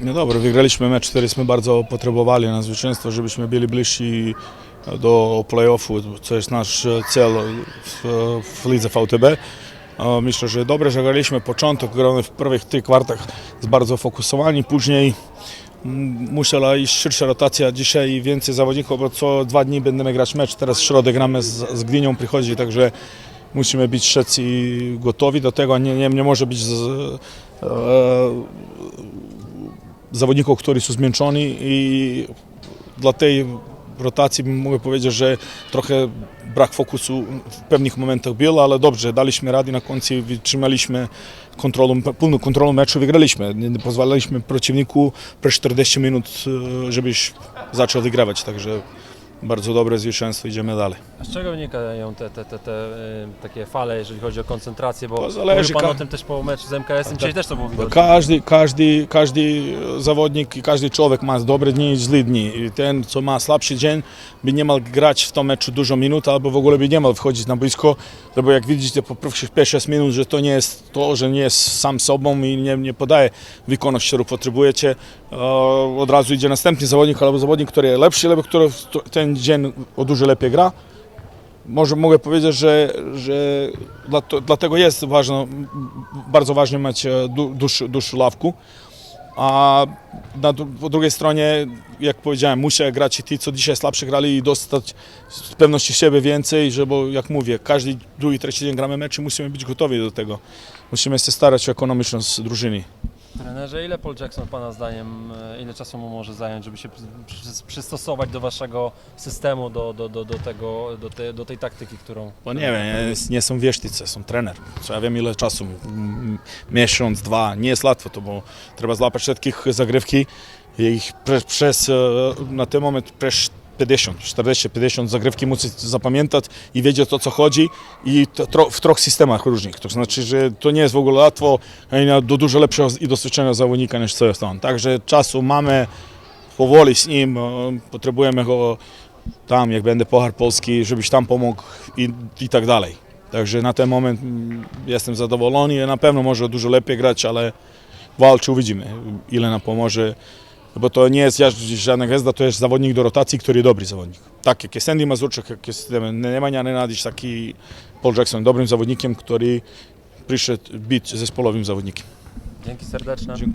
No dobro, wygraliśmy mecz, któryśmy bardzo potrzebowali na zwycięstwo, żebyśmy byli bliżsi do play-offu, co jest nasz cel w, w lidze VTB. Myślę, że dobrze, że graliśmy. Początek, gramy w pierwszych tych kwartach bardzo fokusowani, później mm, musiała iść szersza rotacja, dzisiaj więcej zawodników, bo co dwa dni będziemy grać mecz, teraz w środę gramy z, z Gdynią przychodzi, także musimy być wszyscy gotowi do tego, nie, nie, nie może być z, e, zawodników, którzy są zmęczeni i dla tej rotacji mogę powiedzieć, że trochę brak fokusu w pewnych momentach był, ale dobrze, daliśmy radę na końcu, wytrzymaliśmy kontrolą, pełną kontrolą meczu, wygraliśmy. Nie pozwalaliśmy przeciwniku przez 40 minut, e, żebyś zaczął wygrywać, także bardzo dobre zwycięstwo, idziemy dalej. A z czego wynikają te, te, te, te y, takie fale, jeżeli chodzi o koncentrację? Bo To zależy, mówił Pan ka- o tym też po meczu z MKS-em, dzisiaj też to było widać. Każdy, każdy, każdy zawodnik i każdy człowiek ma dobre dni i złe dni. I ten, co ma słabszy dzień, by nie mógł grać w tym meczu dużo minut, albo w ogóle by nie mógł wchodzić na boisko, bo jak widzicie po pierwszych 5 minut, że to nie jest to, że nie jest sam sobą i nie, nie podaje wykonać, którą potrzebujecie, od razu idzie następny zawodnik, albo zawodnik, który jest lepszy, albo który ten dzień o dużo lepiej gra. Może mogę powiedzieć, że, że dlatego jest ważno, bardzo ważne mieć dłuższą ławkę. A na, po drugiej stronie, jak powiedziałem, musi grać i ci, co dzisiaj słabszy grali i dostać z pewności siebie więcej, że bo jak mówię, każdy drugi, trzeci dzień gramy mecz i musimy być gotowi do tego. Musimy się starać o ekonomiczność drużyny. Trenerze, ile Paul Jackson Pana zdaniem, y, ile czasu mu może zająć, żeby się przy- przy- przystosować do Waszego systemu, do, do, do, do, tego, do, te, do tej taktyki, którą... Bo nie wiem, nie, są wierzchnicy, są trener. Co ja wiem ile czasu, miesiąc, dwa, nie jest łatwo to, bo trzeba złapać wszystkich zagrywki i ich przez, e, na ten moment przez 50, 40, 50 zagrywki musi zapamiętać i wiedzieć o co chodzi i to, w troch systemach różnych. To znaczy, że to nie jest w ogóle łatwo i na- do dużo lepszego i doświadczenia zawodnika niż co jest on. Także czasu mamy powoli z nim, e, potrzebujemy go tam, jak będę Puchar Polski, żebyś tam pomógł i, i tak dalej. Także na ten moment mm, jestem zadowolony. Na pewno może dużo lepiej grać, ale walczył, widzimy, ile nam pomoże. Bo to nie jest żadna gwiazda, to jest zawodnik do rotacji, który jest dobry zawodnik. Tak jak jest Andy Mazurczak, jak jest Nemanja Nenadić, taki Paul Jackson, dobrym zawodnikiem, który przyszedł być zespołowym zawodnikiem. Dzięki serdeczne. Dzięki.